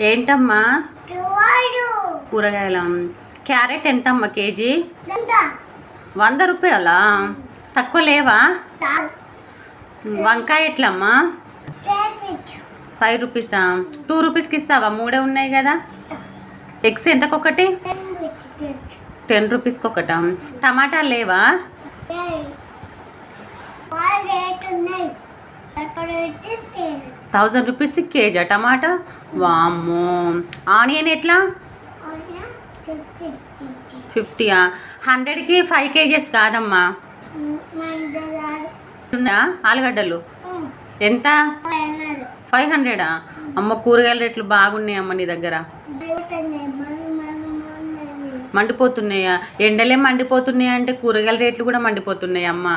ఏంటమ్మా? కూరగాయల? క్యారెట్ ఎంతమ్మా కేజీ? వంద. రూపాయలా? తక్కువ లేవా? వంకాయ ఎట్లమ్మా? ఫైవ్ రూపీసా? టూ రూపీస్కి ఇస్తావా? మూడే ఉన్నాయి కదా. ఎగ్స్ ఎంతకొకటి? టెన్ రూపీస్కి ఒకటా టమాటాలు లేవా? థౌజండ్ రూపీస్ కేజా టమాటా? వామ్మో. ఆనియన్ ఎట్లా? ఫిఫ్టీయా హండ్రెడ్కి ఫైవ్ కేజెస్ కాదమ్మా. ఆలుగడ్డలు? ఎంత? ఫైవ్ హండ్రెడా అమ్మ కూరగాయల రేట్లు బాగున్నాయి అమ్మ నీ దగ్గర. మండిపోతున్నాయా? ఎండలే మండిపోతున్నాయి అంటే కూరగాయల రేట్లు కూడా మండిపోతున్నాయి అమ్మ?